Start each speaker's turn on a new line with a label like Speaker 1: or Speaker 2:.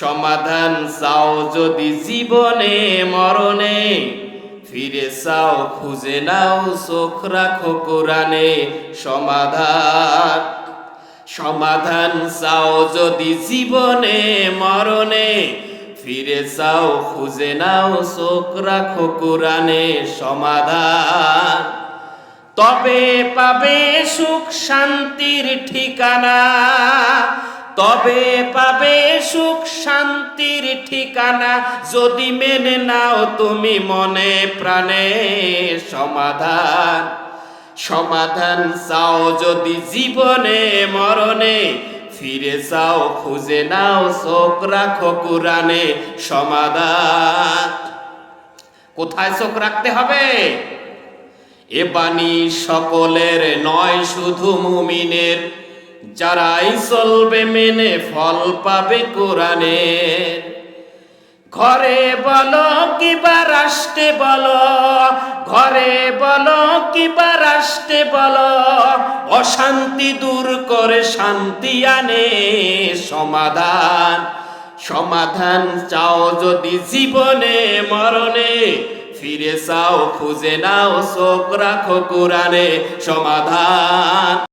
Speaker 1: সমাধান চাও যদি জীবনে, মরণে। ফিরে চাও, খুঁজে নাও, চোখ রাখো কোরআনে সমাধান। সমাধান চাও যদি জীবনে, মরণে। ফিরে চাও, খুঁজে নাও, চোখ রাখো কোরআনে সমাধান। তবে পাবে সুখ, শান্তির ঠিকানা। তবে পাবে সুখ শান্তির ঠিকানা। যদি মেনে নাও তুমি মনে প্রাণে সমাধান। সমাধান চাও যদি জীবনে মরণে, ফিরে চাও খুঁজে নাও চোখ রাখো কোরআনে সমাধান। কোথায় চোখ রাখতে হবে? এ বাণী সকলের নয়, শুধু মুমিনের। যারাই চলবে মেনে ফল পাবে কোরআনে। ঘরে বলো কিবা রাষ্ট্রে বলো, ঘরে বলো কিবা রাষ্ট্রে বলো, অশান্তি দূর করে শান্তি আনে সমাধান। সমাধান চাও যদি জীবনে, মরণে, ফিরে চাও, খুঁজে নাও, চোখ রাখো কোরআনে সমাধান।